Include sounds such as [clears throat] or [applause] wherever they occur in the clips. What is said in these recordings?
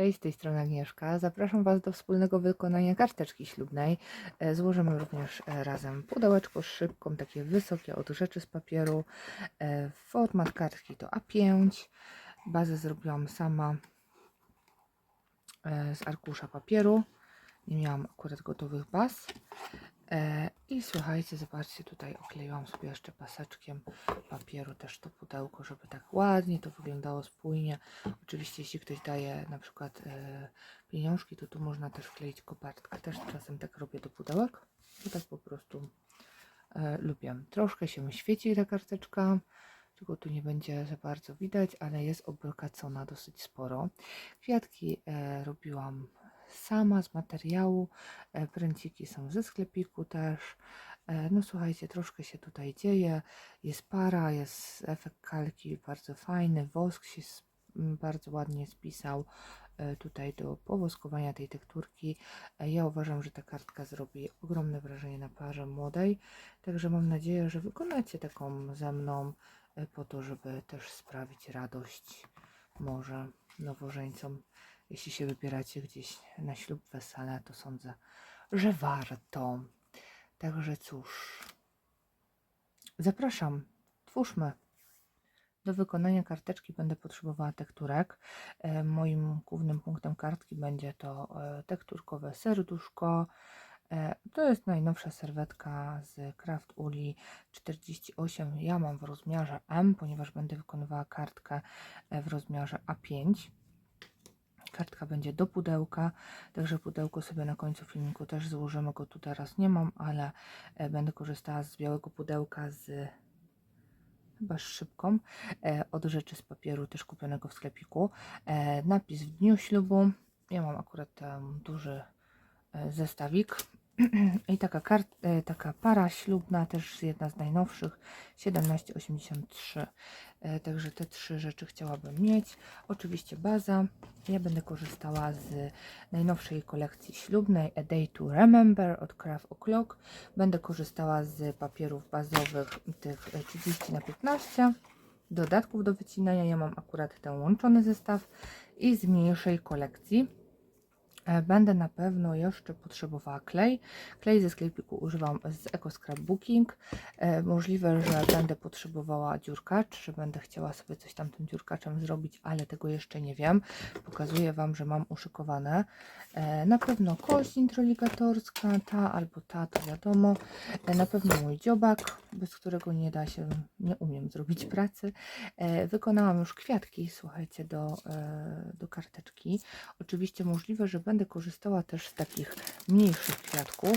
Cześć, z tej strony Agnieszka. Zapraszam Was do wspólnego wykonania karteczki ślubnej. E, Złożymy również e, razem pudełeczko szybką, takie wysokie od rzeczy z papieru. E, Format kartki to A5. Bazę zrobiłam sama z arkusza papieru. Nie miałam akurat gotowych baz. E, I słuchajcie, zobaczcie, tutaj okleiłam sobie jeszcze paseczkiem papieru też to pudełko, żeby tak ładnie to wyglądało spójnie. Oczywiście, jeśli ktoś daje na przykład e, pieniążki, to tu można też wkleić kopertkę. Też czasem tak robię do pudełek, bo tak po prostu e, lubię. Troszkę się świeci ta karteczka, czego tu nie będzie za bardzo widać, ale jest obrokacona dosyć sporo. Kwiatki robiłam sama z materiału, e, pręciki są ze sklepiku też. E, no słuchajcie, troszkę się tutaj dzieje. Jest para, jest efekt kalki bardzo fajny, wosk się s- m, bardzo ładnie spisał e, tutaj do powoskowania tej tekturki. Ja uważam, że ta kartka zrobi ogromne wrażenie na parze młodej, także mam nadzieję, że wykonacie taką ze mną po to, żeby też sprawić radość może nowożeńcom. Jeśli się wybieracie gdzieś na ślub, wesele, to sądzę, że warto. Także cóż, zapraszam, twórzmy. Do wykonania karteczki będę potrzebowała tekturek. E, Moim głównym punktem kartki będzie to e, tekturkowe serduszko. E, To jest najnowsza serwetka z Craft Uli 48. Ja mam w rozmiarze M, ponieważ będę wykonywała kartkę w rozmiarze A5. Kartka będzie do pudełka, także pudełko sobie na końcu filmiku też złożymy. Go tu teraz nie mam, ale e, będę korzystała z białego pudełka z chyba szybką e, od rzeczy z papieru też kupionego w sklepiku. E, napis w dniu ślubu. Ja mam akurat tam duży zestawik. [clears throat] I taka, kart, e, taka para ślubna, też jedna z najnowszych, 1783. E, Także te trzy rzeczy chciałabym mieć. Oczywiście baza. Ja będę korzystała z najnowszej kolekcji ślubnej A Day to Remember od Craft O'Clock. Będę korzystała z papierów bazowych tych e, 30 na 15 dodatków do wycinania. Ja mam akurat ten łączony zestaw i z mniejszej kolekcji. E, Będę na pewno jeszcze potrzebowała klej. Klej ze sklepiku używam z Eco Scrapbooking. E, Możliwe, że będę potrzebowała dziurkacz, że będę chciała sobie coś tam tym dziurkaczem zrobić, ale tego jeszcze nie wiem. Pokazuję Wam, że mam uszykowane. E, Na pewno kość introligatorska, ta albo ta, to wiadomo. Na pewno mój dziobak, bez którego nie da się, nie umiem zrobić pracy. Wykonałam już kwiatki, słuchajcie, do, do karteczki. Oczywiście możliwe, że będę korzystała też z takich mniejszych kwiatków.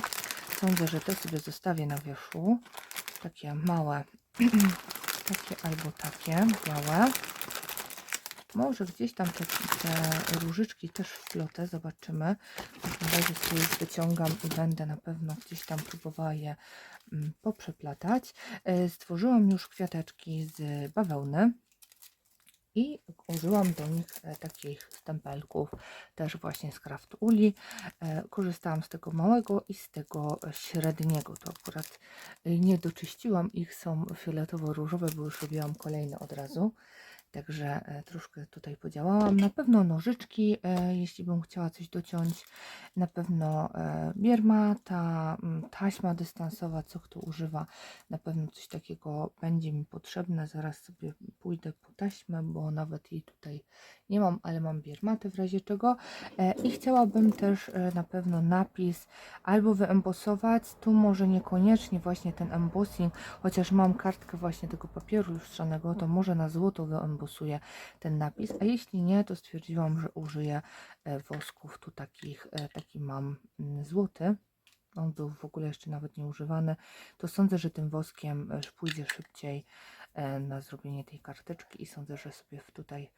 Sądzę, że te sobie zostawię na wierzchu. Takie małe, [clears throat] takie albo takie białe. Może gdzieś tam te, te różyczki też wplotę, zobaczymy. W razie sobie już wyciągam i będę na pewno gdzieś tam próbowała je mm, poprzeplatać. E, Stworzyłam już kwiateczki z bawełny i użyłam do nich e, takich stempelków też właśnie z Craft Uli. E, Korzystałam z tego małego i z tego średniego. To akurat e, nie doczyściłam ich, są fioletowo-różowe, bo już robiłam kolejne od razu. Także e, troszkę tutaj podziałałam. Na pewno nożyczki, e, jeśli bym chciała coś dociąć. Na pewno e, biermata, mm, taśma dystansowa, co kto używa. Na pewno coś takiego będzie mi potrzebne. Zaraz sobie pójdę po taśmę, bo nawet jej tutaj nie mam, ale mam biermatę w razie czego. E, I chciałabym też e, na pewno napis albo wyembosować. Tu może niekoniecznie właśnie ten embossing, chociaż mam kartkę właśnie tego papieru lustrzanego, to może na złoto wyembosuję ten napis. A jeśli nie, to stwierdziłam, że użyję e, wosków tu takich, taki mam mm, złoty. On był w ogóle jeszcze nawet nie używany. To sądzę, że tym woskiem pójdzie szybciej na zrobienie tej karteczki i sądzę, że sobie tutaj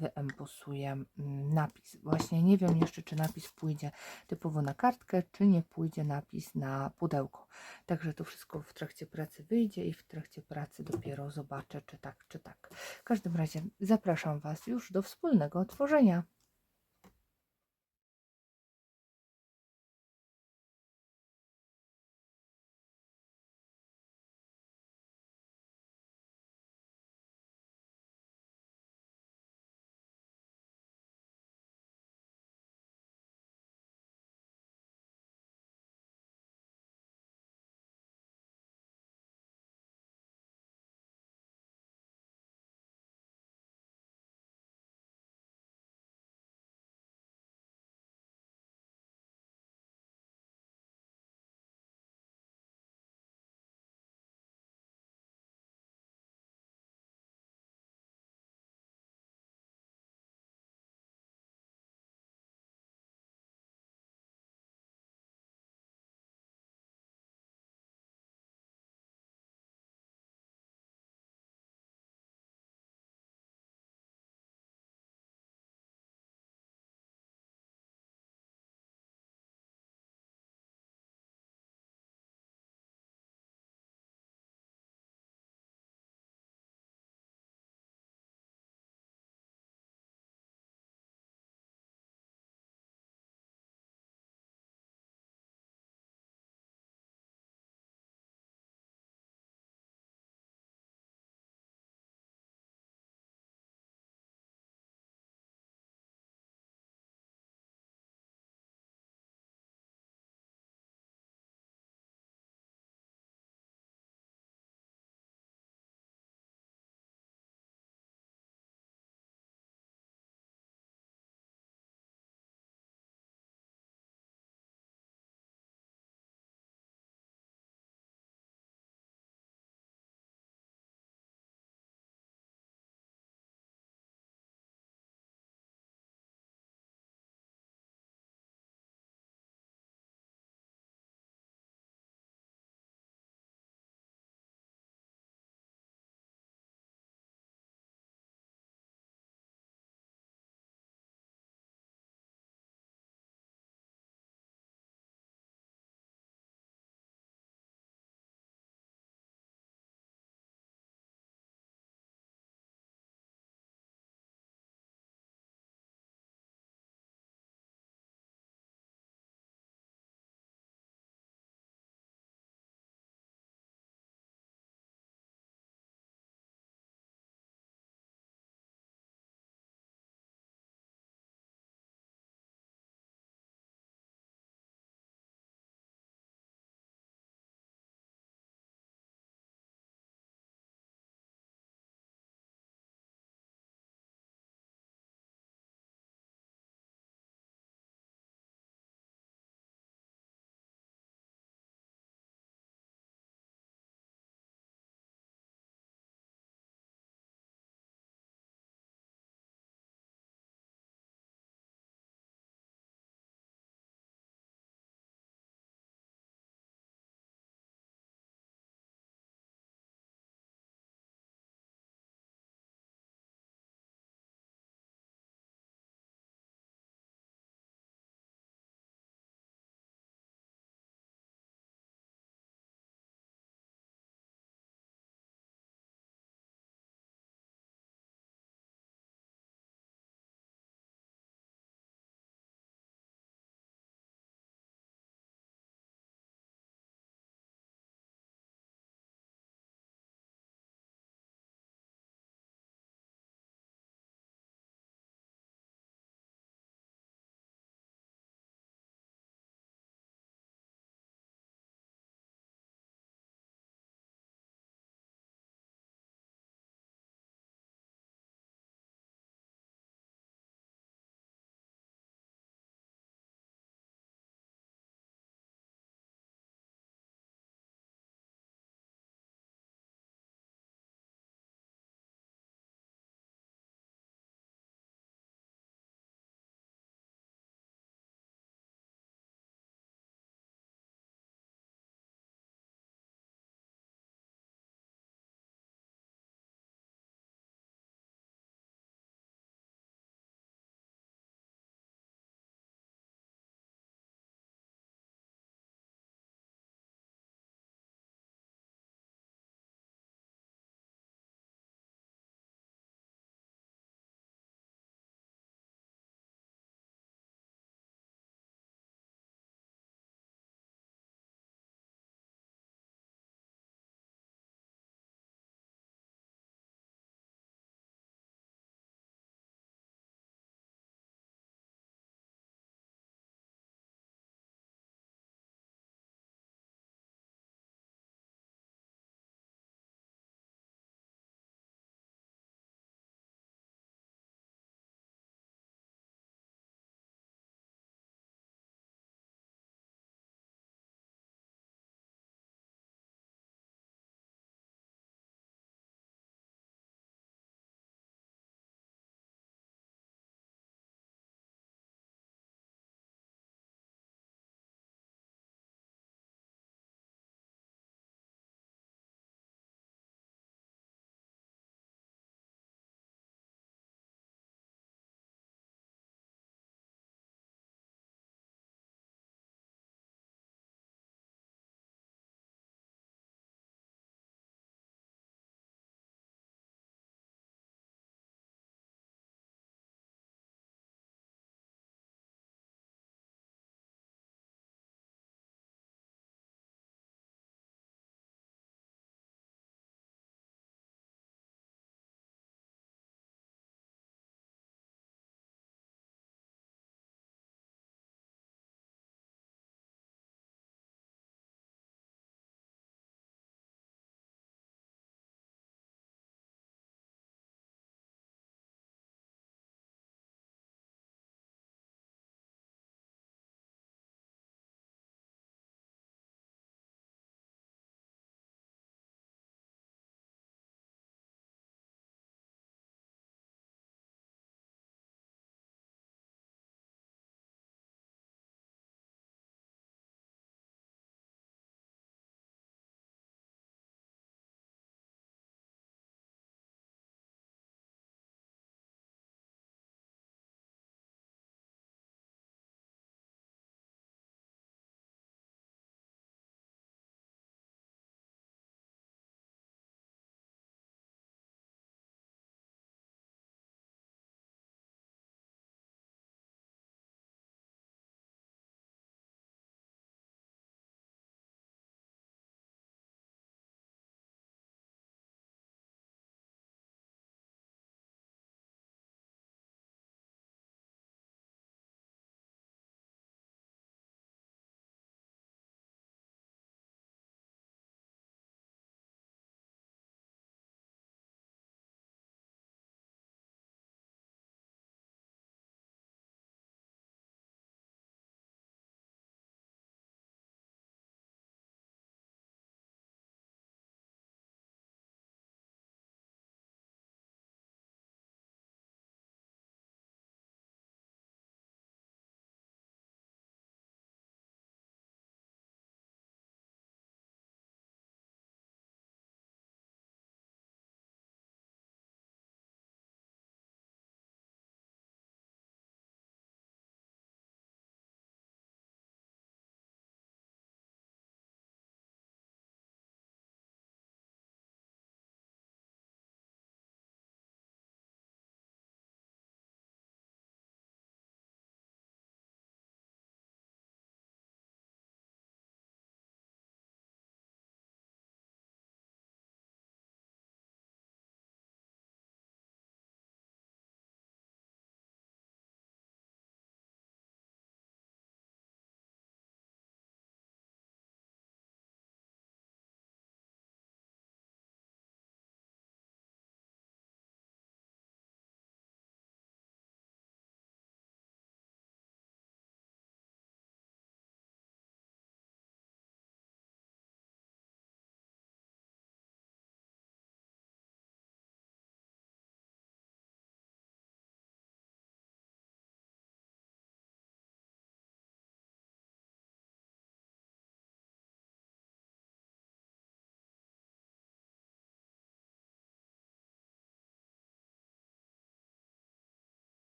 wyembosuję mm, napis. Właśnie nie wiem jeszcze, czy napis pójdzie typowo na kartkę, czy nie pójdzie napis na pudełko. Także to wszystko w trakcie pracy wyjdzie i w trakcie pracy dopiero zobaczę, czy tak, czy tak. W każdym razie zapraszam Was już do wspólnego tworzenia.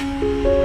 Música